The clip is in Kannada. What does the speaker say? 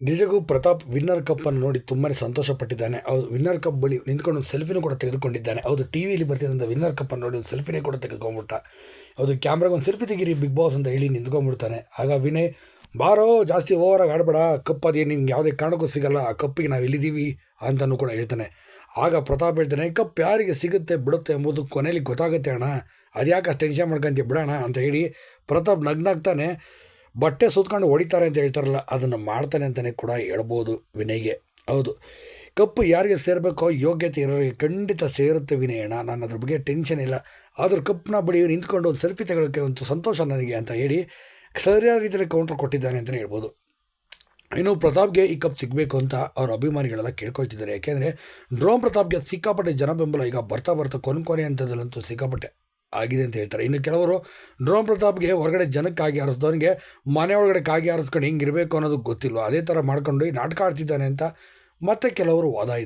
ನಿಜಕ್ಕೂ ಪ್ರತಾಪ್ ವಿನ್ನರ್ ಕಪ್ಪನ್ನು ನೋಡಿ ತುಂಬಾ ಸಂತೋಷಪಟ್ಟಿದ್ದಾನೆ. ಹೌದು, ವಿನ್ನರ್ ಕಪ್ ಬಳಿ ನಿಂತ್ಕೊಂಡು ಒಂದು ಸೆಲ್ಫಿನೂ ಕೂಡ ತೆಗೆದುಕೊಂಡಿದ್ದಾನೆ. ಹೌದು ಟಿ ವಿಲಿ ಬರ್ತಿದ್ದಂಥ ವಿನ್ನರ್ ಕಪ್ಪನ್ನು ನೋಡಿ ಒಂದು ಸೆಲ್ಫಿನೇ ಕೂಡ ತೆಗೆದುಕೊಂಡ್ಬಿಟ್ಟ. ಹೌದು ಕ್ಯಾಮ್ರಾಗೆ ಒಂದು ಸೆಲ್ಫಿ ತೆಗೀರಿ ಬಿಗ್ ಬಾಸ್ ಅಂತ ಹೇಳಿ ನಿಂತ್ಕೊಂಡ್ಬಿಡ್ತಾನೆ. ಆಗ ವಿನಯ್, ಬಾರೋ, ಜಾಸ್ತಿ ಓವರಾಗಿ ಆಡಬೇಡ ಕಪ್ ಅದೇ ನಿಮ್ಗೆ ಯಾವುದೇ ಕಾರಣಕ್ಕೂ ಸಿಗಲ್ಲ. ಆ ಕಪ್ಪಿಗೆ ನಾವು ಇಲ್ಲಿದ್ದೀವಿ ಅಂತಲೂ ಕೂಡ ಹೇಳ್ತಾನೆ. ಆಗ ಪ್ರತಾಪ್ ಹೇಳ್ತಾನೆ ಕಪ್ ಯಾರಿಗೆ ಸಿಗುತ್ತೆ, ಬಿಡುತ್ತೆ ಎಂಬುದು ಕೊನೆಯಲ್ಲಿ ಗೊತ್ತಾಗುತ್ತೆ ಅಣ್ಣ. ಅದ್ಯಾಕೆ ಅಷ್ಟು ಟೆನ್ಷನ್ ಮಾಡ್ಕೊಂತೀವಿ ಬಿಡೋಣ? ಅಂತ ಹೇಳಿ ಪ್ರತಾಪ್ ನಗ್ನಾಗ್ತಾನೆ. ಬಟ್ಟೆ ಸುತ್ಕೊಂಡು ಹೊಡಿತಾರೆ ಅಂತ ಹೇಳ್ತಾರಲ್ಲ, ಅದನ್ನು ಮಾಡ್ತಾನೆ ಅಂತಲೇ ಕೂಡ ಹೇಳ್ಬೋದು ವಿನಯ್ಗೆ. ಹೌದು. ಕಪ್ಪು ಯಾರಿಗೆ ಸೇರಬೇಕೋ ಯೋಗ್ಯತೆ ಇರೋರಿಗೆ ಖಂಡಿತ ಸೇರುತ್ತೆ ವಿನಯಣ ನಾನು ಅದ್ರ ಬಗ್ಗೆ ಟೆನ್ಷನ್ ಇಲ್ಲ. ಆದರೂ ಕಪ್ಪನ್ನ ಬಳಿ ನಿಂತ್ಕೊಂಡು ಒಂದು ಸೆಲ್ಫಿ ತಗೊಳ್ಳೋಕ್ಕೆ ಒಂದು ಸಂತೋಷ ನನಗೆ ಅಂತ ಹೇಳಿ ಸರಿಯಾದ ರೀತಿಯಲ್ಲಿ ಕೌಂಟ್ರ್ ಕೊಟ್ಟಿದ್ದಾನೆ ಅಂತಲೇ ಹೇಳ್ಬೋದು. ಇನ್ನು ಪ್ರತಾಪ್ಗೆ ಈ ಕಪ್ ಸಿಗಬೇಕು ಅಂತ ಅವ್ರ ಅಭಿಮಾನಿಗಳೆಲ್ಲ ಕೇಳ್ಕೊಳ್ತಿದ್ದಾರೆ. ಯಾಕೆಂದರೆ ಡ್ರೋಮ್ ಪ್ರತಾಪ್ಗೆ ಸಿಕ್ಕಾಪಟ್ಟೆ ಜನ ಬೆಂಬಲ. ಈಗ ಬರ್ತಾ ಬರ್ತಾ ಕೊನೆ ಕೊನೆ ಹಂತದಲ್ಲಂತೂ ಸಿಕ್ಕಾಪಟ್ಟೆ. ಆಗಿದೆ ಅಂತ ಹೇಳ್ತಾರೆ. ಇನ್ನು ಕೆಲವರು ಡ್ರೋನ್ ಪ್ರತಾಪ್ಗೆ ಹೊರಗಡೆ ಜನಕ್ಕಾಗಿ ಆರಿಸಿದವನಿಗೆ ಮನೆ ಒಳಗಡೆ ಕಾಗಿ ಆರಿಸ್ಕೊಂಡು ಹಿಂಗಿರಬೇಕು ಅನ್ನೋದು ಗೊತ್ತಿಲ್ಲ ಅದೇ ಥರ ಮಾಡ್ಕೊಂಡು ನಾಟಕ ಆಡ್ತಿದ್ದಾನೆ ಅಂತ ಮತ್ತೆ ಕೆಲವರು ವಾದ